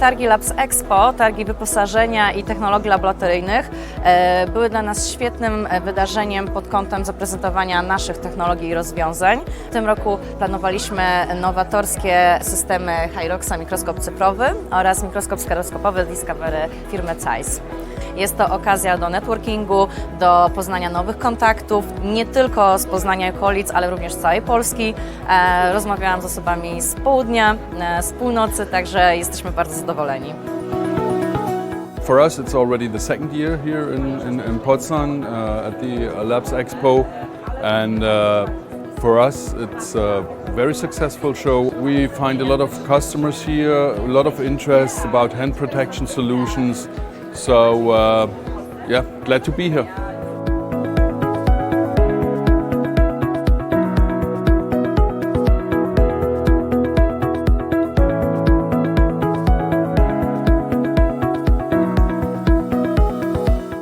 Targi Labs Expo, targi wyposażenia i technologii laboratoryjnych e, były dla nas świetnym e, wydarzeniem pod kątem zaprezentowania naszych technologii i rozwiązań. W tym roku planowaliśmy nowatorskie systemy Hyroxa mikroskop cyfrowy oraz mikroskop stereoskopowy Discovery firmy Zeiss. Jest to okazja do networkingu, do poznania nowych kontaktów, nie tylko z Poznania okolic, ale również z całej Polski. E, rozmawiałam z osobami z południa, e, z północy, także jesteśmy bardzo zadowoleni. For us, it's already the second year here in, in, in Potsdam uh, at the uh, Labs Expo, and uh, for us, it's a very successful show. We find a lot of customers here, a lot of interest about hand protection solutions. So, uh, yeah, glad to be here.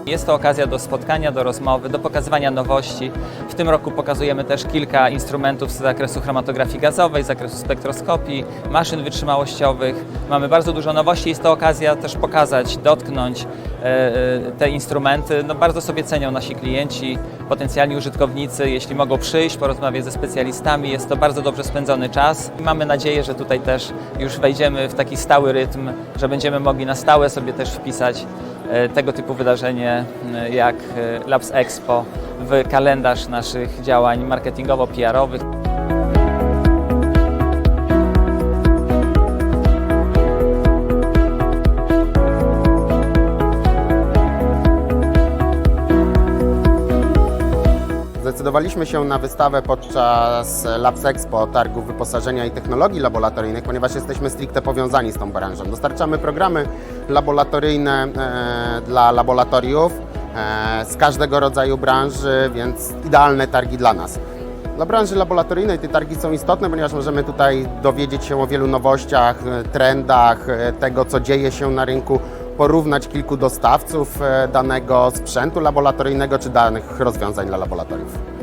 Jest to okazja do spotkania, do rozmowy, do pokazywania nowości. W tym roku pokazujemy też kilka instrumentów z zakresu chromatografii gazowej, z zakresu spektroskopii, maszyn wytrzymałościowych. Mamy bardzo dużo nowości. Jest to okazja też pokazać, dotknąć e, e, te instrumenty. No, bardzo sobie cenią nasi klienci, potencjalni użytkownicy. Jeśli mogą przyjść, porozmawiać ze specjalistami, jest to bardzo dobrze spędzony czas. Mamy nadzieję, że tutaj też już wejdziemy w taki stały rytm, że będziemy mogli na stałe sobie też wpisać tego typu wydarzenie e, jak e, Labs Expo w kalendarz naszych działań marketingowo-PR-owych. Zdecydowaliśmy się na wystawę podczas Labs Expo, targu wyposażenia i technologii laboratoryjnych, ponieważ jesteśmy stricte powiązani z tą branżą. Dostarczamy programy laboratoryjne e, dla laboratoriów e, z każdego rodzaju branży, więc idealne targi dla nas. Dla branży laboratoryjnej te targi są istotne, ponieważ możemy tutaj dowiedzieć się o wielu nowościach, e, trendach, tego co dzieje się na rynku, porównać kilku dostawców danego sprzętu laboratoryjnego czy danych rozwiązań dla laboratoriów.